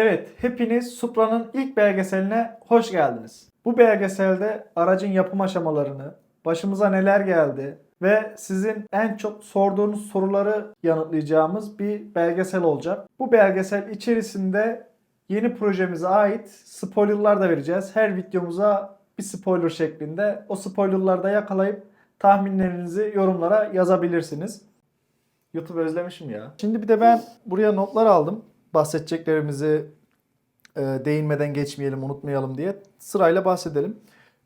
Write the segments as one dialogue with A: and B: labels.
A: Evet, hepiniz Supra'nın ilk belgeseline hoş geldiniz. Bu belgeselde aracın yapım aşamalarını, başımıza neler geldi ve sizin en çok sorduğunuz soruları yanıtlayacağımız bir belgesel olacak. Bu belgesel içerisinde yeni projemize ait spoilerlar da vereceğiz. Her videomuza bir spoiler şeklinde o spoilerları da yakalayıp tahminlerinizi yorumlara yazabilirsiniz. YouTube özlemişim ya. Şimdi bir de ben buraya notlar aldım. Bahsedeceklerimizi e, değinmeden geçmeyelim, unutmayalım diye sırayla bahsedelim.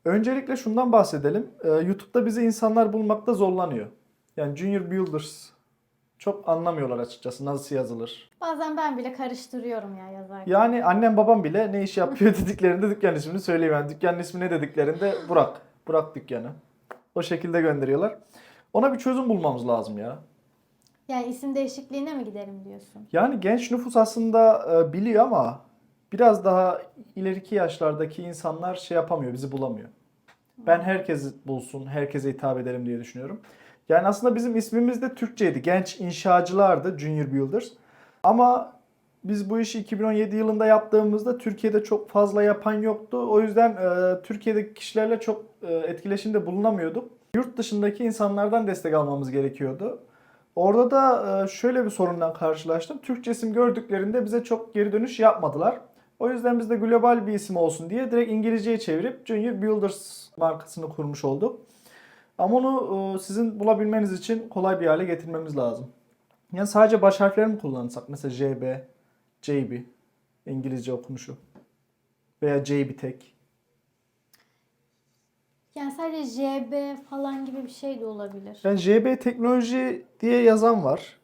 A: Öncelikle şundan bahsedelim. E, YouTube'da bizi insanlar bulmakta zorlanıyor. Yani Junior Builders çok anlamıyorlar açıkçası nasıl yazılır.
B: Bazen ben bile karıştırıyorum ya yazarken.
A: Yani annem babam bile ne iş yapıyor dediklerinde dükkan ismini söyleyeyim. Yani dükkanın ismi ne dediklerinde Burak. Burak dükkanı. O şekilde gönderiyorlar. Ona bir çözüm bulmamız lazım ya.
B: Yani isim değişikliğine mi gidelim diyorsun?
A: Yani genç nüfus aslında e, biliyor ama biraz daha ileriki yaşlardaki insanlar şey yapamıyor, bizi bulamıyor. Ben herkes bulsun, herkese hitap edelim diye düşünüyorum. Yani aslında bizim ismimiz de Türkçeydi. Genç inşacılardı, Junior Builders. Ama biz bu işi 2017 yılında yaptığımızda Türkiye'de çok fazla yapan yoktu. O yüzden e, Türkiye'deki kişilerle çok e, etkileşimde bulunamıyorduk. Yurt dışındaki insanlardan destek almamız gerekiyordu. Orada da e, şöyle bir sorunla karşılaştım. Türkçe isim gördüklerinde bize çok geri dönüş yapmadılar. O yüzden biz de global bir isim olsun diye direkt İngilizceye çevirip Junior Builders markasını kurmuş olduk. Ama onu e, sizin bulabilmeniz için kolay bir hale getirmemiz lazım. Yani sadece baş harfleri mi kullansak? Mesela JB, JB İngilizce okunuşu. Veya JB tek.
B: Yani sadece JB falan gibi bir şey de olabilir.
A: Yani JB Teknoloji diye yazan var.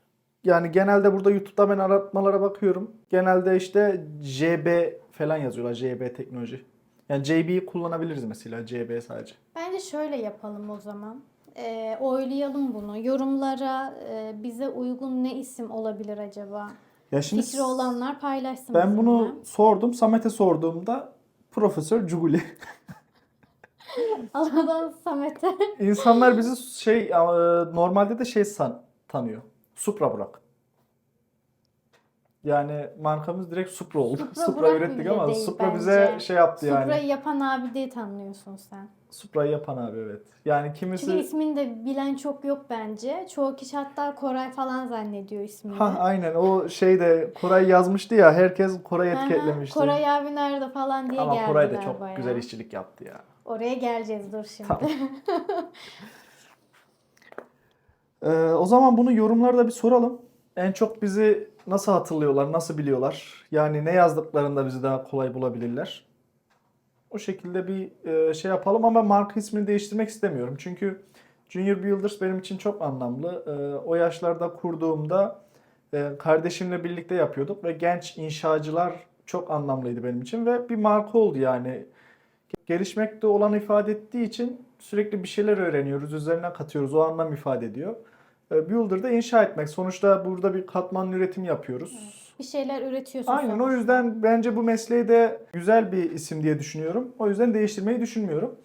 A: Yani genelde burada YouTube'da ben aratmalara bakıyorum. Genelde işte JB falan yazıyorlar. JB Teknoloji. Yani JB'yi kullanabiliriz mesela. JB sadece.
B: Bence şöyle yapalım o zaman. Ee, oylayalım bunu. Yorumlara e, bize uygun ne isim olabilir acaba?
A: Ya şimdi
B: Fikri olanlar paylaşsın
A: ben bunu sordum. Samet'e sorduğumda Profesör Cuguli.
B: Aladan Samet'e.
A: İnsanlar bizi şey e, normalde de şey san, tanıyor. Supra Burak. Yani markamız direkt Supra oldu.
B: Supra
A: Supra,
B: Burak
A: ürettik
B: bile
A: ama
B: değil
A: Supra bize
B: bence.
A: şey yaptı yani.
B: Supra'yı yapan abi diye tanıyorsun sen.
A: Supra'yı yapan abi evet. Yani kimisi
B: Çünkü ismini de bilen çok yok bence. Çoğu kişi hatta Koray falan zannediyor ismini.
A: ha aynen o şeyde Koray yazmıştı ya herkes Koray
B: Aha,
A: etiketlemişti.
B: Koray abi nerede falan diye
A: Ama
B: geldiler
A: Koray da çok
B: bayağı.
A: güzel işçilik yaptı ya.
B: Oraya geleceğiz dur şimdi.
A: Tamam. Ee, o zaman bunu yorumlarda bir soralım. En çok bizi nasıl hatırlıyorlar, nasıl biliyorlar? Yani ne yazdıklarında bizi daha kolay bulabilirler. O şekilde bir e, şey yapalım ama marka ismini değiştirmek istemiyorum. Çünkü Junior Builders benim için çok anlamlı. E, o yaşlarda kurduğumda e, kardeşimle birlikte yapıyorduk ve genç inşacılar çok anlamlıydı benim için ve bir marka oldu yani. Gelişmekte olan ifade ettiği için sürekli bir şeyler öğreniyoruz, üzerine katıyoruz. O anlam ifade ediyor. E, Builder'da inşa etmek. Sonuçta burada bir katmanlı üretim yapıyoruz.
B: Bir şeyler üretiyorsun
A: Aynen o
B: sonuçta.
A: yüzden bence bu mesleği de güzel bir isim diye düşünüyorum. O yüzden değiştirmeyi düşünmüyorum.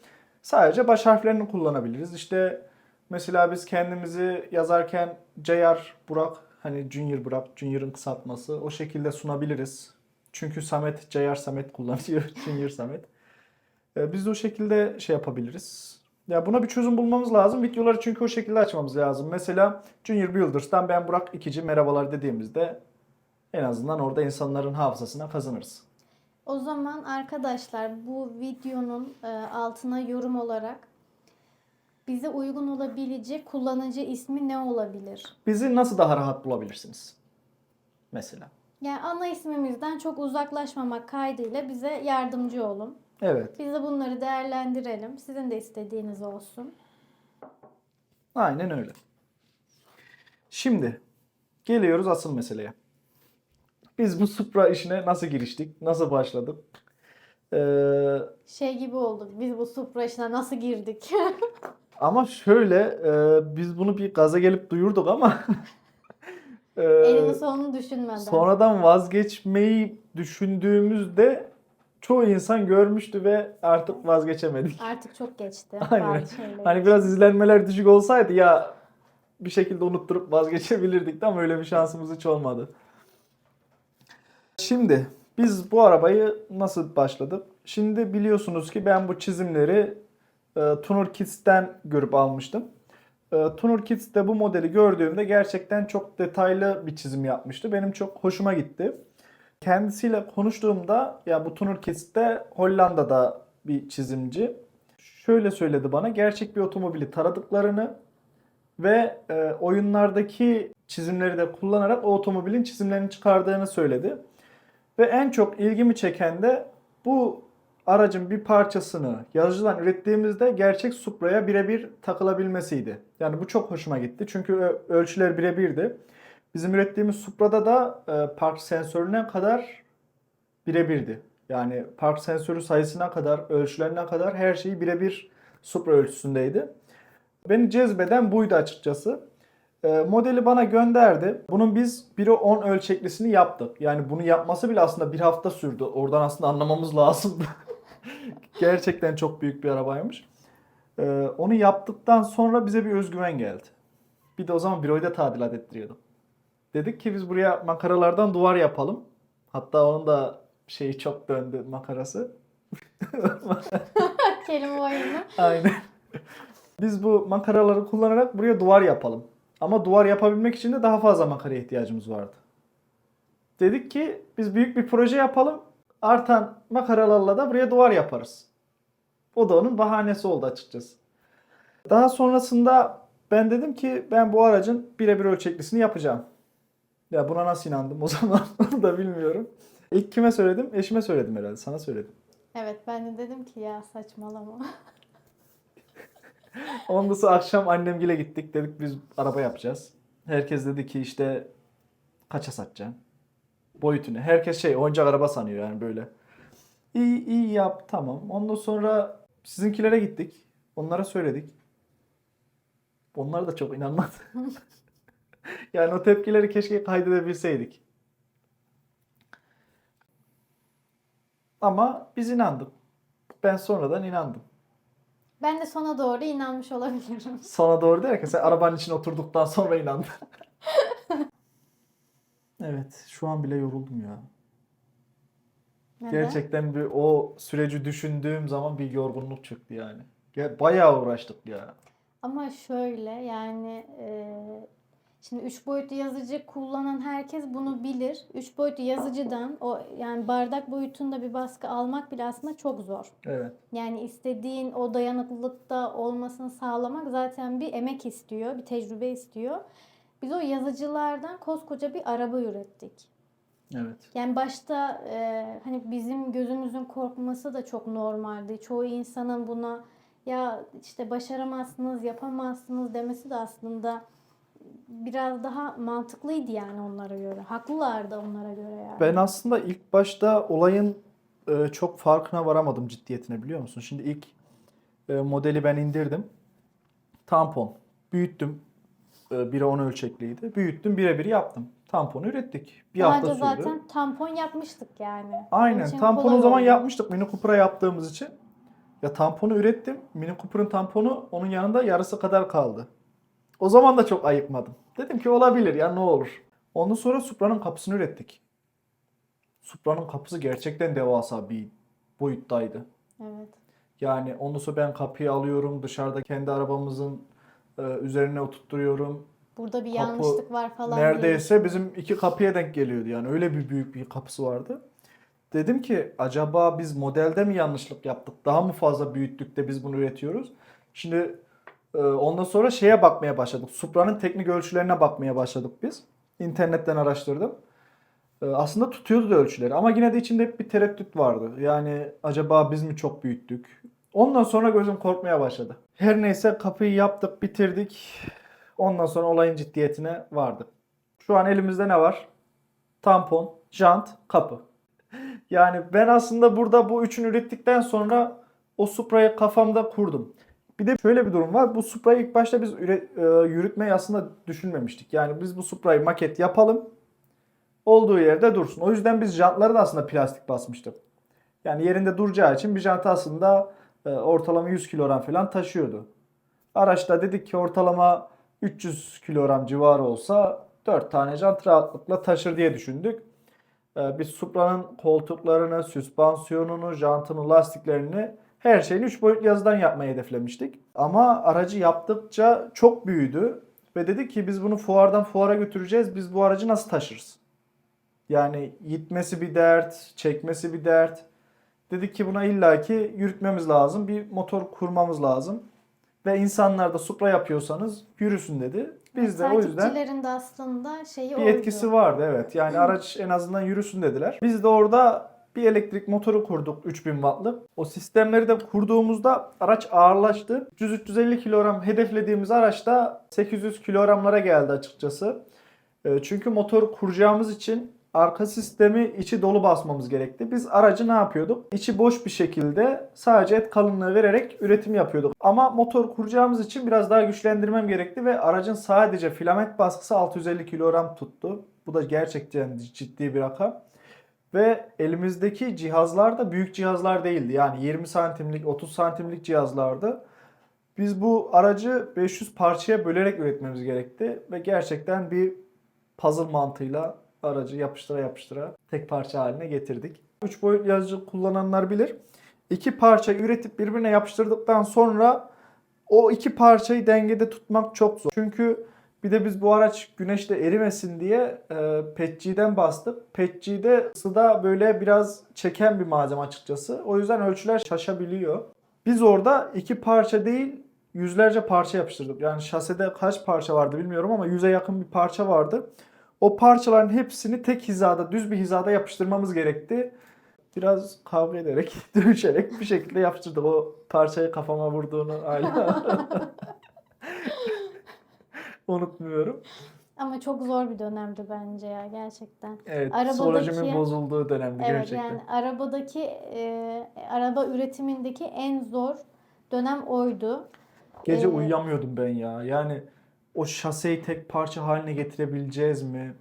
A: Sadece baş harflerini kullanabiliriz. İşte mesela biz kendimizi yazarken JR Burak hani Junior Burak, Junior'ın kısaltması o şekilde sunabiliriz. Çünkü Samet JR Samet kullanıyor. Junior Samet. Ee, Biz de o şekilde şey yapabiliriz. Ya buna bir çözüm bulmamız lazım. Videoları çünkü o şekilde açmamız lazım. Mesela Junior Builders'tan ben Burak ikici merhabalar dediğimizde en azından orada insanların hafızasına kazanırız.
B: O zaman arkadaşlar bu videonun e, altına yorum olarak bize uygun olabilecek kullanıcı ismi ne olabilir?
A: Bizi nasıl daha rahat bulabilirsiniz? Mesela.
B: Yani ana ismimizden çok uzaklaşmamak kaydıyla bize yardımcı olun.
A: Evet.
B: Biz de bunları değerlendirelim. Sizin de istediğiniz olsun.
A: Aynen öyle. Şimdi geliyoruz asıl meseleye. Biz bu Supra işine nasıl giriştik? Nasıl başladık? Ee,
B: Şey gibi olduk. Biz bu Supra işine nasıl girdik?
A: ama şöyle e, biz bunu bir gaza gelip duyurduk ama e,
B: Elini sonunu düşünmeden.
A: sonradan vazgeçmeyi düşündüğümüzde çoğu insan görmüştü ve artık vazgeçemedik.
B: Artık çok geçti.
A: Aynen. Hani biraz izlenmeler düşük olsaydı ya bir şekilde unutturup vazgeçebilirdik de ama öyle bir şansımız hiç olmadı. Şimdi Biz bu arabayı nasıl başladık? Şimdi biliyorsunuz ki ben bu çizimleri e, Tunur Kids'ten görüp almıştım. E, Tunur Kids'te bu modeli gördüğümde gerçekten çok detaylı bir çizim yapmıştı. Benim çok hoşuma gitti. Kendisiyle konuştuğumda ya bu Tunur Kids'te Hollanda'da bir çizimci. Şöyle söyledi bana gerçek bir otomobili taradıklarını ve e, oyunlardaki çizimleri de kullanarak o otomobilin çizimlerini çıkardığını söyledi. Ve en çok ilgimi çeken de bu aracın bir parçasını yazıcıdan ürettiğimizde gerçek Supra'ya birebir takılabilmesiydi. Yani bu çok hoşuma gitti. Çünkü ölçüler birebirdi. Bizim ürettiğimiz Supra'da da e, park sensörüne kadar birebirdi. Yani park sensörü sayısına kadar, ölçülerine kadar her şeyi birebir Supra ölçüsündeydi. Beni cezbeden buydu açıkçası. E, modeli bana gönderdi. Bunun biz 1'e 10 ölçeklisini yaptık. Yani bunu yapması bile aslında bir hafta sürdü. Oradan aslında anlamamız lazımdı. Gerçekten çok büyük bir arabaymış. E, onu yaptıktan sonra bize bir özgüven geldi. Bir de o zaman büroyda tadilat ettiriyordum. Dedik ki biz buraya makaralardan duvar yapalım. Hatta onun da şeyi çok döndü makarası.
B: Kelime oyunu.
A: Aynen. Biz bu makaraları kullanarak buraya duvar yapalım. Ama duvar yapabilmek için de daha fazla makaraya ihtiyacımız vardı. Dedik ki biz büyük bir proje yapalım. Artan makaralarla da buraya duvar yaparız. O da onun bahanesi oldu açıkçası. Daha sonrasında ben dedim ki ben bu aracın birebir ölçeklisini yapacağım. Ya buna nasıl inandım o zaman onu da bilmiyorum. İlk kime söyledim? Eşime söyledim herhalde. Sana söyledim.
B: Evet ben de dedim ki ya saçmalama.
A: Ondan sonra akşam annemgile gittik. Dedik biz araba yapacağız. Herkes dedi ki işte kaça satacaksın? Boyutunu. Herkes şey oyuncak araba sanıyor yani böyle. İyi iyi yap tamam. Ondan sonra sizinkilere gittik. Onlara söyledik. Onlar da çok inanmadı. yani o tepkileri keşke kaydedebilseydik. Ama biz inandık. Ben sonradan inandım.
B: Ben de sona doğru inanmış olabilirim.
A: Sana doğru derken sen arabanın içine oturduktan sonra inandın. evet, şu an bile yoruldum ya.
B: Neden?
A: Gerçekten bir o süreci düşündüğüm zaman bir yorgunluk çıktı yani. Ya, bayağı uğraştık ya.
B: Ama şöyle yani e, şimdi üç boyutlu yazıcı kullanan herkes bunu bilir. Üç boyutlu yazıcıdan o yani bardak boyutunda bir baskı almak bile aslında çok zor.
A: Evet.
B: Yani istediğin o dayanıklılıkta olmasını sağlamak zaten bir emek istiyor, bir tecrübe istiyor. Biz o yazıcılardan koskoca bir araba ürettik.
A: Evet.
B: Yani başta e, hani bizim gözümüzün korkması da çok normaldi. Çoğu insanın buna ya işte başaramazsınız, yapamazsınız demesi de aslında biraz daha mantıklıydı yani onlara göre. Haklılardı onlara göre yani.
A: Ben aslında ilk başta olayın e, çok farkına varamadım ciddiyetine biliyor musun? Şimdi ilk e, modeli ben indirdim. Tampon. Büyüttüm. E, 1'e 10 ölçekliydi. Büyüttüm birebir yaptım. Tamponu ürettik. Bir
B: Daha
A: hafta
B: önce
A: sürdü.
B: zaten tampon yapmıştık yani. Onun
A: Aynen.
B: için
A: Tamponu
B: kolay
A: o zaman
B: oldu.
A: yapmıştık Mini Cooper'a yaptığımız için. Ya tamponu ürettim. Mini Cooper'ın tamponu onun yanında yarısı kadar kaldı. O zaman da çok ayıkmadım. Dedim ki olabilir ya ne olur. Ondan sonra Supra'nın kapısını ürettik. Supra'nın kapısı gerçekten devasa bir boyuttaydı.
B: Evet.
A: Yani ondan sonra ben kapıyı alıyorum dışarıda kendi arabamızın e, üzerine oturtturuyorum.
B: Burada bir
A: Kapı
B: yanlışlık var falan diye.
A: Neredeyse bizim iki kapıya denk geliyordu yani öyle bir büyük bir kapısı vardı. Dedim ki acaba biz modelde mi yanlışlık yaptık? Daha mı fazla büyüttük de biz bunu üretiyoruz? Şimdi ondan sonra şeye bakmaya başladık. Supra'nın teknik ölçülerine bakmaya başladık biz. İnternetten araştırdım. E, Aslında tutuyordu ölçüleri ama yine de içinde hep bir tereddüt vardı. Yani acaba biz mi çok büyüttük? Ondan sonra gözüm korkmaya başladı. Her neyse kapıyı yaptık, bitirdik. Ondan sonra olayın ciddiyetine vardık. Şu an elimizde ne var? Tampon, jant, kapı. Yani ben aslında burada bu üçünü ürettikten sonra o Supra'yı kafamda kurdum. Bir de şöyle bir durum var. Bu Supra'yı ilk başta biz üre- e, yürütmeyi aslında düşünmemiştik. Yani biz bu Supra'yı maket yapalım. Olduğu yerde dursun. O yüzden biz jantları da aslında plastik basmıştık. Yani yerinde duracağı için bir jant aslında e, ortalama 100 kilogram falan taşıyordu. Araçta dedik ki ortalama 300 kilogram civarı olsa 4 tane jant rahatlıkla taşır diye düşündük. Ee, Biz Supra'nın koltuklarını, süspansiyonunu, jantını, lastiklerini her şeyini 3 boyutlu yazıdan yapmayı hedeflemiştik. Ama aracı yaptıkça çok büyüdü ve dedik ki biz bunu fuardan fuara götüreceğiz. Biz bu aracı nasıl taşırız? Yani gitmesi bir dert, çekmesi bir dert. Dedik ki buna illaki yürütmemiz lazım. Bir motor kurmamız lazım. Ve insanlar da Supra yapıyorsanız yürüsün dedi. Biz de o yüzden
B: de aslında şeyi
A: bir
B: oydu.
A: etkisi vardı evet. Yani araç en azından yürüsün dediler. Biz de orada bir elektrik motoru kurduk 3000 wattlık. O sistemleri de kurduğumuzda araç ağırlaştı. 300-350 kilogram hedeflediğimiz araçta 800 kilogramlara geldi açıkçası. E, Çünkü motoru kuracağımız için arka sistemi içi dolu basmamız gerekti. Biz aracı ne yapıyorduk? İçi boş bir şekilde sadece et kalınlığı vererek üretim yapıyorduk. Ama motor kuracağımız için biraz daha güçlendirmem gerekti ve aracın sadece filament baskısı 650 kilogram tuttu. Bu da gerçekten ciddi bir rakam. Ve elimizdeki cihazlar da büyük cihazlar değildi. Yani 20 santimlik, 30 santimlik cihazlardı. Biz bu aracı 500 parçaya bölerek üretmemiz gerekti. Ve gerçekten bir puzzle mantığıyla aracı yapıştıra yapıştıra tek parça haline getirdik. 3 boyutlu yazıcı kullananlar bilir. İki parça üretip birbirine yapıştırdıktan sonra o iki parçayı dengede tutmak çok zor. Çünkü bir de biz bu araç güneşte erimesin diye e, PETG'den bastık. PETG'de ısıda böyle biraz çeken bir malzeme açıkçası. O yüzden ölçüler şaşabiliyor. Biz orada iki parça değil yüzlerce parça yapıştırdık. Yani şasede kaç parça vardı bilmiyorum ama yüze yakın bir parça vardı. O parçaların hepsini tek hizada, düz bir hizada yapıştırmamız gerekti. Biraz kavga ederek, dövüşerek bir şekilde yapıştırdık. O parçayı kafama vurduğunu hala unutmuyorum.
B: Ama çok zor bir dönemdi bence ya gerçekten.
A: Evet,
B: Arabadaki-
A: psikolojimin bozulduğu dönemdi
B: Evet
A: gerçekten.
B: yani arabadaki e, araba üretimindeki en zor dönem oydu.
A: Gece
B: Ee,
A: uyuyamıyordum ben ya. Yani o şaseyi tek parça haline getirebileceğiz mi?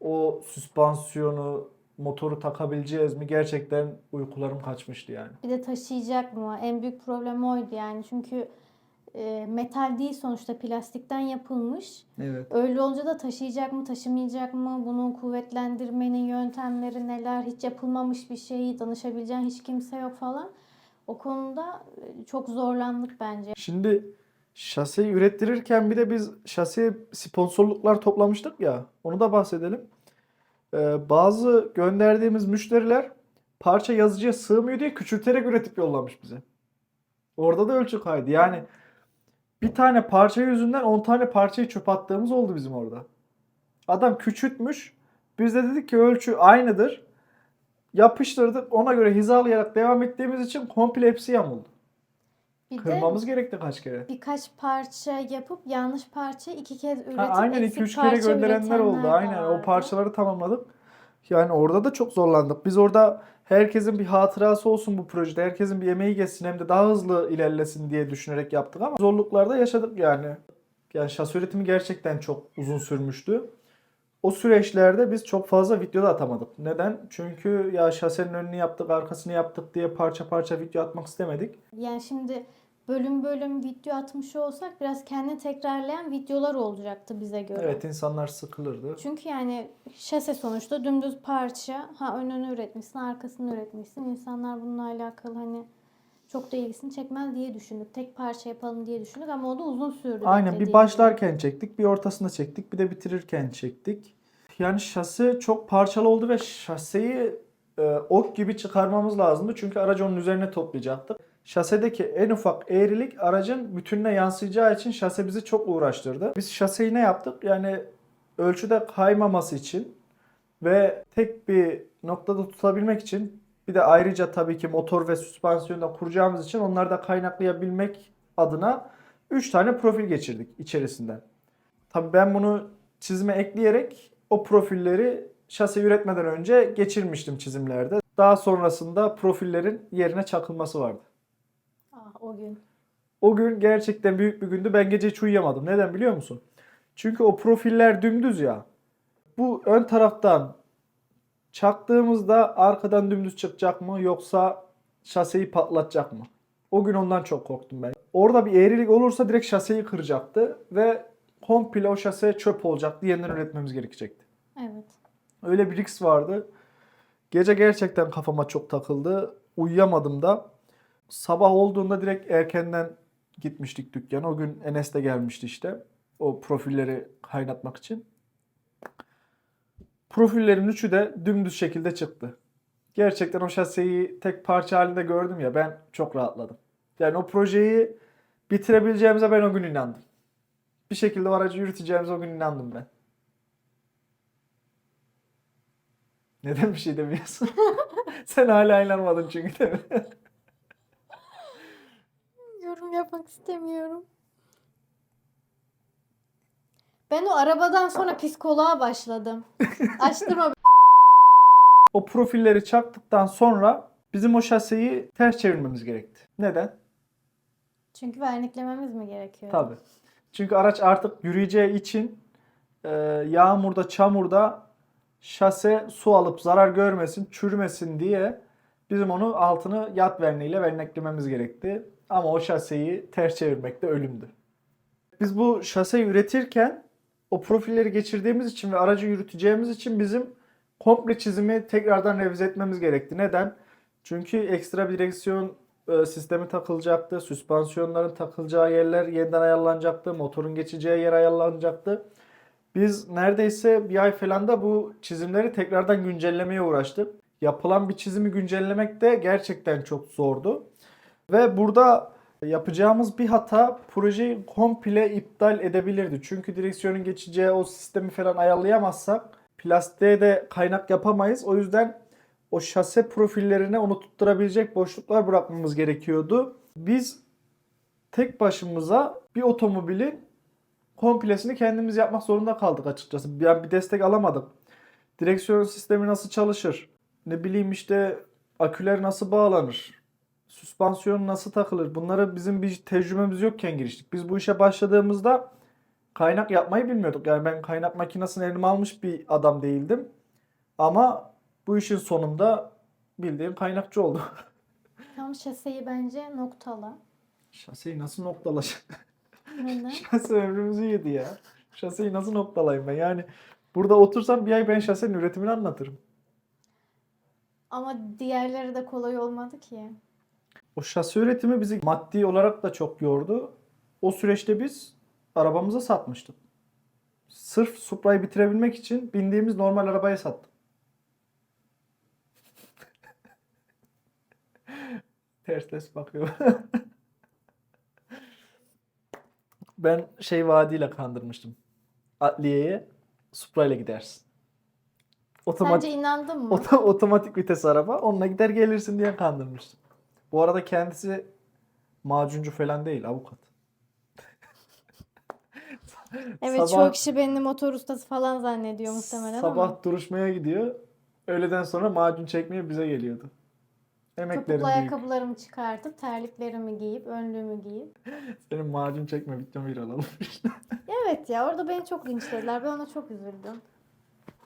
A: O süspansiyonu, motoru takabileceğiz mi? Gerçekten uykularım kaçmıştı yani.
B: Bir de taşıyacak mı? En büyük problem oydu yani. Çünkü e, metal değil sonuçta plastikten yapılmış.
A: Evet.
B: Öyle olunca da taşıyacak mı, taşımayacak mı? Bunun kuvvetlendirmenin yöntemleri neler? Hiç yapılmamış bir şey, danışabileceğin hiç kimse yok falan. O konuda e, çok zorlandık bence.
A: Şimdi şaseyi ürettirirken bir de biz şaseye sponsorluklar toplamıştık ya. Onu da bahsedelim. Ee, bazı gönderdiğimiz müşteriler parça yazıcıya sığmıyor diye küçülterek üretip yollamış bize. Orada da ölçü kaydı. Yani bir tane parça yüzünden 10 tane parçayı çöp attığımız oldu bizim orada. Adam küçültmüş. Biz de dedik ki ölçü aynıdır. Yapıştırdık. Ona göre hizalayarak devam ettiğimiz için komple hepsi yamuldu.
B: Bir de
A: Kırmamız gerekti kaç kere.
B: birkaç parça yapıp yanlış parça iki kez üretip
A: Ha, aynen
B: eksik
A: 2-3 kere
B: parça
A: gönderenler oldu. Aynen o
B: vardı.
A: parçaları tamamladık. Yani orada da çok zorlandık. Biz orada herkesin bir hatırası olsun bu projede. Herkesin bir emeği geçsin hem de daha hızlı ilerlesin diye düşünerek yaptık ama zorluklarda yaşadık yani. Yani şasi üretimi gerçekten çok uzun sürmüştü. O süreçlerde biz çok fazla video da atamadık. Neden? Çünkü ya şasenin önünü yaptık, arkasını yaptık diye parça parça video atmak istemedik.
B: Yani şimdi bölüm bölüm video atmış olsak biraz kendini tekrarlayan videolar olacaktı bize göre.
A: Evet insanlar sıkılırdı.
B: Çünkü yani şase sonuçta dümdüz parça. Ha önünü üretmişsin, arkasını üretmişsin. İnsanlar bununla alakalı hani çok da ilgisini çekmez diye düşündük. Tek parça yapalım diye düşündük ama o da uzun sürdü.
A: Aynen bir başlarken çektik, bir ortasında çektik, bir de bitirirken çektik. Yani şase çok parçalı oldu ve şaseyi e, ok gibi çıkarmamız lazımdı. Çünkü aracı onun üzerine toplayacaktık. Şasedeki en ufak eğrilik aracın bütününe yansıyacağı için şase bizi çok uğraştırdı. Biz şaseyi ne yaptık? Yani ölçüde kaymaması için ve tek bir noktada tutabilmek için bir de ayrıca tabii ki motor ve süspansiyonu da kuracağımız için onları da kaynaklayabilmek adına 3 tane profil geçirdik içerisinden. Tabii ben bunu çizime ekleyerek o profilleri şase üretmeden önce geçirmiştim çizimlerde. Daha sonrasında profillerin yerine çakılması vardı.
B: Ah, o gün.
A: O gün gerçekten büyük bir gündü. Ben gece hiç uyuyamadım. Neden biliyor musun? Çünkü o profiller dümdüz ya. Bu ön taraftan çaktığımızda arkadan dümdüz çıkacak mı yoksa şaseyi patlatacak mı? O gün ondan çok korktum ben. Orada bir eğrilik olursa direkt şaseyi kıracaktı ve komple o şase çöp olacaktı. Yeniden üretmemiz gerekecekti.
B: Evet.
A: Öyle bir risk vardı. Gece gerçekten kafama çok takıldı. Uyuyamadım da. Sabah olduğunda direkt erkenden gitmiştik dükkana. O gün Enes de gelmişti işte. O profilleri kaynatmak için. Profillerin üçü de dümdüz şekilde çıktı. Gerçekten o şaseyi tek parça halinde gördüm ya ben çok rahatladım. Yani o projeyi bitirebileceğimize ben o gün inandım. Bir şekilde o aracı yürüteceğimize o gün inandım ben. Neden bir şey demiyorsun? Sen hala inanmadın çünkü değil mi?
B: Yapmak istemiyorum. Ben o arabadan sonra psikoloğa başladım. Açtırma
A: O profilleri çaktıktan sonra bizim o şaseyi ters çevirmemiz gerekti. Neden?
B: Çünkü verniklememiz mi gerekiyor?
A: Tabii. Çünkü araç artık yürüyeceği için e, yağmurda, çamurda şase su alıp zarar görmesin, çürümesin diye bizim onu altını yat verniğiyle verneklememiz gerekti. Ama o şaseyi ters çevirmek de ölümdü. Biz bu şaseyi üretirken o profilleri geçirdiğimiz için ve aracı yürüteceğimiz için bizim komple çizimi tekrardan revize etmemiz gerekti. Neden? Çünkü ekstra bir direksiyon e, sistemi takılacaktı. Süspansiyonların takılacağı yerler yeniden ayarlanacaktı. Motorun geçeceği yer ayarlanacaktı. Biz neredeyse bir ay falan da bu çizimleri tekrardan güncellemeye uğraştık. Yapılan bir çizimi güncellemek de gerçekten çok zordu. Ve burada yapacağımız bir hata projeyi komple iptal edebilirdi. Çünkü direksiyonun geçeceği o sistemi falan ayarlayamazsak plastiğe de kaynak yapamayız. O yüzden o şase profillerine onu tutturabilecek boşluklar bırakmamız gerekiyordu. Biz tek başımıza bir otomobilin komplesini kendimiz yapmak zorunda kaldık açıkçası. Yani bir destek alamadık. Direksiyon sistemi nasıl çalışır? Ne bileyim işte aküler nasıl bağlanır? Süspansiyon nasıl takılır? Bunları bizim bir tecrübemiz yokken giriştik. Biz bu işe başladığımızda kaynak yapmayı bilmiyorduk. Yani ben kaynak makinesini elime almış bir adam değildim. Ama bu işin sonunda bildiğin kaynakçı oldu.
B: Tam şaseyi bence noktala.
A: Şaseyi nasıl noktalayacak?
B: Neden?
A: Şase ömrümüzü yedi ya. Şaseyi nasıl noktalayayım ben? Yani burada otursam bir ay ben şasenin üretimini anlatırım.
B: Ama diğerleri de kolay olmadı ki.
A: O şase üretimi bizi maddi olarak da çok yordu. O süreçte biz arabamızı satmıştık. Sırf Supra'yı bitirebilmek için bindiğimiz normal arabayı sattık. ters ters bakıyor. ben şey vaadiyle kandırmıştım. Adliyeye Supra ile gidersin. Otomatik,
B: Sence inandın mı?
A: Oto- otomatik vites araba. Onunla gider gelirsin diye kandırmıştım. Bu arada kendisi macuncu falan değil, avukat.
B: evet
A: sabah-
B: çoğu kişi beni motor ustası falan zannediyor muhtemelen
A: Sabah
B: ama.
A: duruşmaya gidiyor. Öğleden sonra macun çekmeye bize geliyordu. Emeklerin
B: Topuklu
A: büyük.
B: ayakkabılarımı çıkartıp terliklerimi giyip önlüğümü giyip.
A: Senin macun çekme videonu bir alalım.
B: Evet ya orada beni çok linçlediler. Ben ona çok üzüldüm. Neyse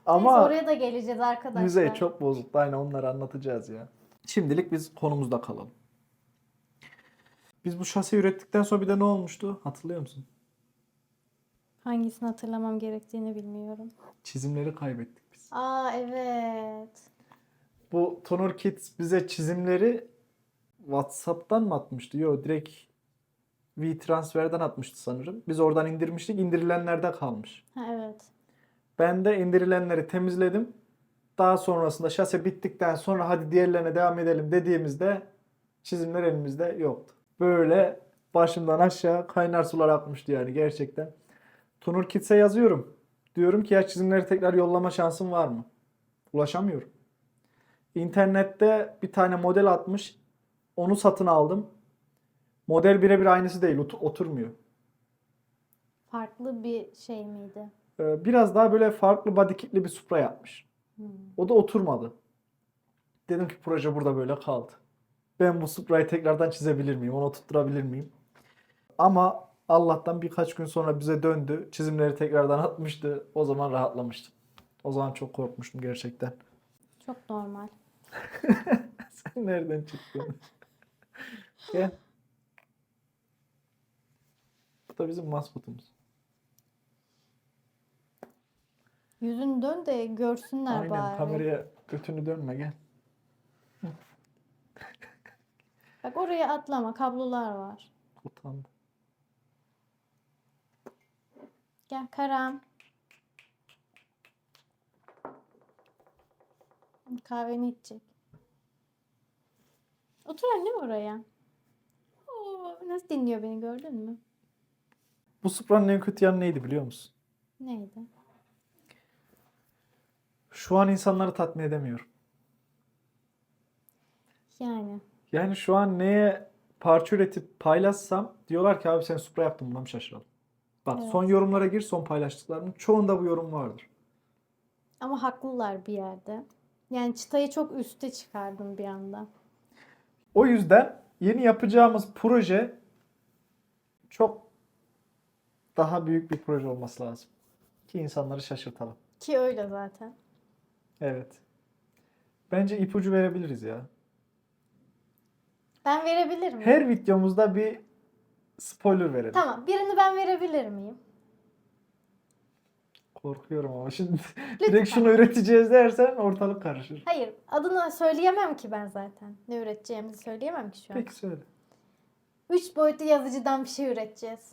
A: Ama
B: oraya da geleceğiz arkadaşlar.
A: yüzey çok bozuktu. Aynen onları anlatacağız ya. Şimdilik biz konumuzda kalalım. Biz bu şase ürettikten sonra bir de ne olmuştu? Hatırlıyor musun?
B: Hangisini hatırlamam gerektiğini bilmiyorum.
A: Çizimleri kaybettik biz.
B: Aa evet.
A: Bu Tonur Kids bize çizimleri WhatsApp'tan mı atmıştı? Yok direkt WeTransfer'den atmıştı sanırım. Biz oradan indirmiştik. İndirilenlerde kalmış.
B: Ha evet.
A: Ben de indirilenleri temizledim. Daha sonrasında şase bittikten sonra hadi diğerlerine devam edelim dediğimizde çizimler elimizde yoktu. Böyle başımdan aşağı kaynar sular akmıştı yani gerçekten. Tunur Kids'e yazıyorum. Diyorum ki ya çizimleri tekrar yollama şansım var mı? Ulaşamıyorum. İnternette bir tane model atmış. Onu satın aldım. Model birebir aynısı değil. ot- Oturmuyor.
B: Farklı bir şey miydi?
A: Ee, Biraz daha böyle farklı body kitli bir Supra yapmış.
B: Hmm.
A: O da oturmadı. Dedim ki proje burada böyle kaldı. Ben bu Supra'yı tekrardan çizebilir miyim? Onu tutturabilir miyim? Ama Allah'tan birkaç gün sonra bize döndü. Çizimleri tekrardan atmıştı. O zaman rahatlamıştım. O zaman çok korkmuştum gerçekten.
B: Çok normal.
A: Sen nereden çıktın? Gel. Bu da bizim maskotumuz.
B: Yüzünü dön de görsünler
A: Aynen,
B: bari.
A: kameraya götünü dönme gel.
B: Bak oraya atlama kablolar var.
A: Utandım.
B: Gel Karam. Kahveni içecek. Otur annem oraya. Oo, nasıl dinliyor beni gördün mü?
A: Bu Supra'nın en kötü yanı neydi biliyor musun?
B: Neydi?
A: Şu an insanları tatmin edemiyorum.
B: Yani.
A: Yani şu an neye parça üretip paylaşsam diyorlar ki abi sen Supra yaptın buna mı şaşıralım? Bak
B: Evet.
A: son yorumlara gir son paylaştıklarımın çoğunda bu yorum vardır.
B: Ama haklılar bir yerde. Yani çıtayı çok üste çıkardın bir anda.
A: O yüzden yeni yapacağımız proje çok daha büyük bir proje olması lazım. Ki insanları şaşırtalım.
B: Ki öyle zaten.
A: Evet. Bence ipucu verebiliriz ya.
B: Ben verebilir miyim?
A: Her videomuzda bir spoiler verelim.
B: Tamam. Birini ben verebilir miyim?
A: Korkuyorum ama şimdi direkt şunu üreteceğiz dersen ortalık karışır.
B: Hayır. Adını söyleyemem ki ben zaten. Ne üreteceğimizi söyleyemem ki şu an.
A: Peki söyle.
B: Üç boyutlu yazıcıdan bir şey üreteceğiz.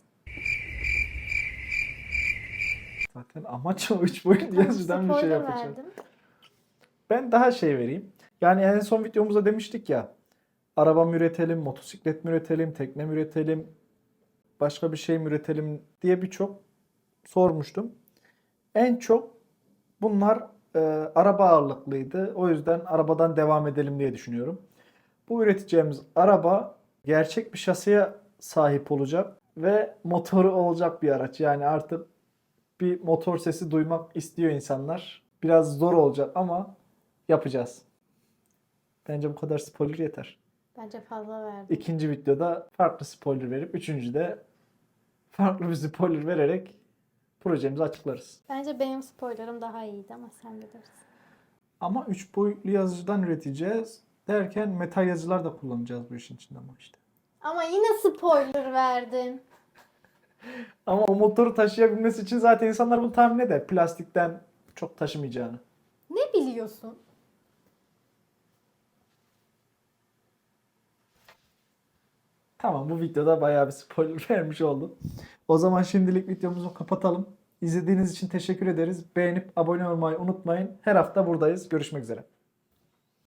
A: Zaten amaç o üç boyutlu yazıdan bir şey
B: spoiler
A: yapacağım.
B: verdim.
A: Ben daha şey vereyim. Yani en son videomuzda demiştik ya. Araba mı üretelim, motosiklet mi üretelim, tekne mi üretelim, başka bir şey mi üretelim diye birçok sormuştum. En çok bunlar e, araba ağırlıklıydı. O yüzden arabadan devam edelim diye düşünüyorum. Bu üreteceğimiz araba gerçek bir şasiye sahip olacak ve motoru olacak bir araç. Yani artık bir motor sesi duymak istiyor insanlar. Biraz zor olacak ama yapacağız. Bence bu kadar spoiler yeter.
B: Bence fazla verdim.
A: İkinci videoda farklı spoiler verip üçüncüde farklı bir spoiler vererek projemizi açıklarız.
B: Bence benim spoilerım daha iyiydi ama sen bilirsin.
A: Ama üç boyutlu yazıcıdan üreteceğiz derken metal yazıcılar da kullanacağız bu işin içinde ama işte.
B: Ama yine spoiler verdin.
A: Ama o motoru taşıyabilmesi için zaten insanlar bunu tahmin eder. Plastikten çok taşımayacağını.
B: Ne biliyorsun?
A: Tamam bu videoda bayağı bir spoiler vermiş oldum. O zaman şimdilik videomuzu kapatalım. İzlediğiniz için teşekkür ederiz. Beğenip abone olmayı unutmayın. Her hafta buradayız. Görüşmek üzere.